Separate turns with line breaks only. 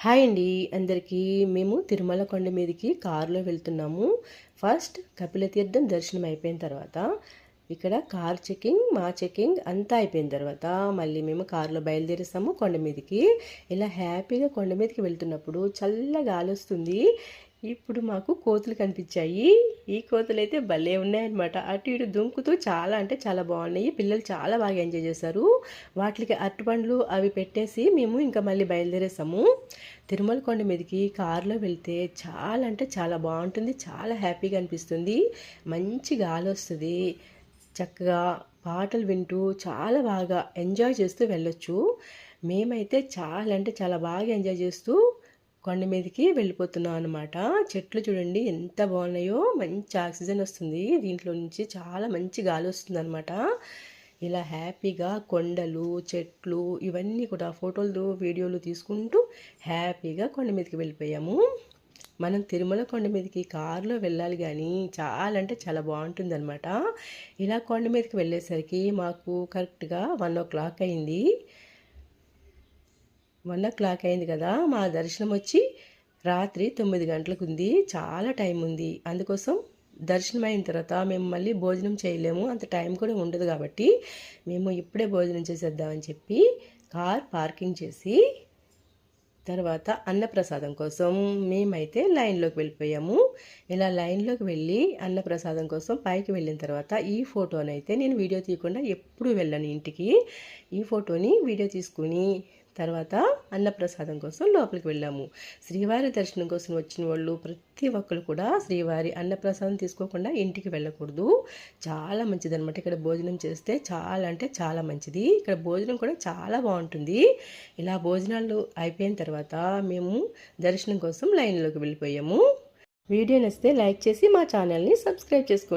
Hi అండి. అందరికీ మేము తిరుమల కొండ మీదకి కారులో వెళ్తున్నాము. ఫస్ట్ కపిలతీర్థం దర్శనం అయిపోయిన తర్వాత ఇక్కడ కార్ చెకింగ్ మా చెకింగ్ అంతా అయిపోయిన తర్వాత మళ్ళీ మేము కారులో బయలుదేరేస్తాము కొండ మీదకి. ఇలా హ్యాపీగా కొండ మీదకి వెళ్తున్నప్పుడు చల్ల గాలి వస్తుంది. ఇప్పుడు మాకు కోతులు కనిపించాయి. ఈ కోతులు అయితే భలే ఉన్నాయన్నమాట. అటు ఇటు దుంకుతూ చాలా అంటే చాలా బాగున్నాయి. పిల్లలు చాలా బాగా ఎంజాయ్ చేశారు. వాటికి అరటిపండ్లు అవి పెట్టేసి మేము ఇంకా మళ్ళీ బయలుదేరేసాము. తిరుమల కొండ మీదకి కారులో వెళ్తే చాలా అంటే చాలా బాగుంటుంది. చాలా హ్యాపీగా అనిపిస్తుంది. మంచి గాలి వస్తుంది. చక్కగా పాటలు వింటూ చాలా బాగా ఎంజాయ్ చేస్తూ వెళ్ళొచ్చు. మేమైతే చాలా అంటే చాలా బాగా ఎంజాయ్ చేస్తూ కొండ మీదకి వెళ్ళిపోతున్నాం అనమాట చెట్లు చూడండి ఎంత బాగున్నాయో. మంచి ఆక్సిజన్ వస్తుంది. దీంట్లో నుంచి చాలా మంచి గాలి వస్తుంది అనమాట ఇలా హ్యాపీగా కొండలు చెట్లు ఇవన్నీ కూడా ఫోటోలు వీడియోలు తీసుకుంటూ హ్యాపీగా కొండ మీదకి వెళ్ళిపోయాము. మనం తిరుమల కొండ మీదకి కారులో వెళ్ళాలి కానీ చాలా అంటే చాలా బాగుంటుంది అనమాట ఇలా కొండ మీదకి వెళ్ళేసరికి మాకు కరెక్ట్గా వన్ ఓ క్లాక్ అయింది. వన్ ఓ క్లాక్ అయింది కదా మా దర్శనం వచ్చి రాత్రి తొమ్మిది గంటలకు ఉంది. చాలా టైం ఉంది. అందుకోసం దర్శనం అయిన తర్వాత మేము మళ్ళీ భోజనం చేయలేము. అంత టైం కూడా ఉండదు కాబట్టి మేము ఇప్పుడే భోజనం చేసేద్దామని చెప్పి కార్ పార్కింగ్ చేసి తర్వాత అన్నప్రసాదం కోసం మేమైతే లైన్లోకి వెళ్ళిపోయాము. ఇలా లైన్లోకి వెళ్ళి అన్నప్రసాదం కోసం పైకి వెళ్ళిన తర్వాత ఈ ఫోటోనైతే నేను వీడియో తీయకుండా ఎప్పుడు వెళ్ళను ఇంటికి. ఈ ఫోటోని వీడియో తీసుకుని తర్వాత అన్నప్రసాదం కోసం లోపలికి వెళ్ళాము. శ్రీవారి దర్శనం కోసం వచ్చిన వాళ్ళు ప్రతి ఒక్కరు కూడా శ్రీవారి అన్నప్రసాదం తీసుకోకుండా ఇంటికి వెళ్ళకూడదు. చాలా మంచిది అనమాట ఇక్కడ భోజనం చేస్తే చాలా అంటే చాలా మంచిది. ఇక్కడ భోజనం కూడా చాలా బాగుంటుంది. ఇలా భోజనాలు అయిపోయిన తర్వాత మేము దర్శనం కోసం లైన్లోకి వెళ్ళిపోయాము. వీడియో నచ్చితే లైక్ చేసి మా ఛానల్ని సబ్స్క్రైబ్ చేసుకోండి.